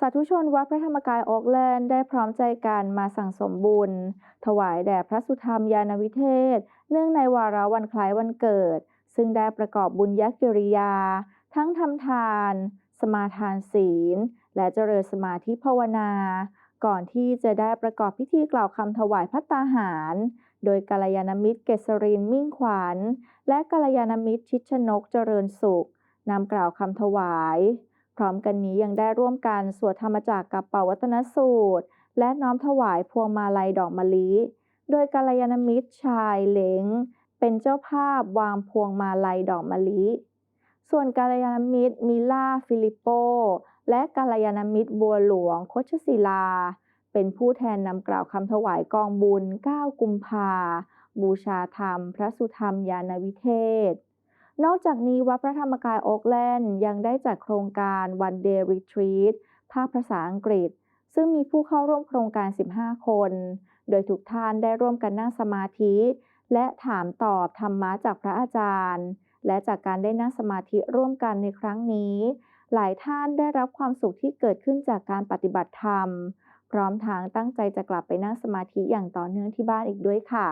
สาธุชนวัดพระธรรมกายโอ๊กแลนด์ได้พร้อมใจกันมาสั่งสมบุญ ถวายแด่พระสุธรรมยานวิเทศ เนื่องในวาระวันคล้ายวันเกิด ซึ่งได้ประกอบบุญยักกิริยา ทั้งทำทาน สมาทานศีล และเจริญสมาธิภาวนา ก่อนที่จะได้ประกอบพิธีกล่าวคำถวายพัตตาหาร โดยกัลยาณมิตรเกษรินมิ่งขวัญ และกัลยาณมิตรชิดชนกเจริญสุขนำกล่าวคำถวาย พร้อมกันนี้ยังได้ร่วมกันสวดธรรมจักรกับเป่าวัตนสูตร และน้อมถวายพวงมาลัยดอกมะลิ โดยกัลยาณมิตรชายเหลงเป็นเจ้าภาพวางพวงมาลัยดอกมะลิ ส่วนกัลยาณมิตรมิล่าฟิลิปโป และกัลยาณมิตรบัวหลวงโคชศิลา เป็นผู้แทนนำกล่าวคำถวายกองบุญ 9 กุมภาบูชาธรรม พระสุธรรมยานวิเทศ นอกจากนี้วัดพระธรรมกายโอ๊กแลนด์ยังได้จัดโครงการ One Day Retreat ภาคภาษาอังกฤษ ซึ่งมีผู้เข้าร่วมโครงการ 15 คน โดยทุกท่านได้ร่วมกันนั่งสมาธิ และถามตอบธรรมะจากพระอาจารย์ และจากการได้นั่งสมาธิร่วมกันในครั้งนี้ หลายท่านได้รับความสุขที่เกิดขึ้นจากการปฏิบัติธรรม พร้อมทางตั้งใจจะกลับไปนั่งสมาธิอย่างต่อเนื่องที่บ้านอีกด้วยค่ะ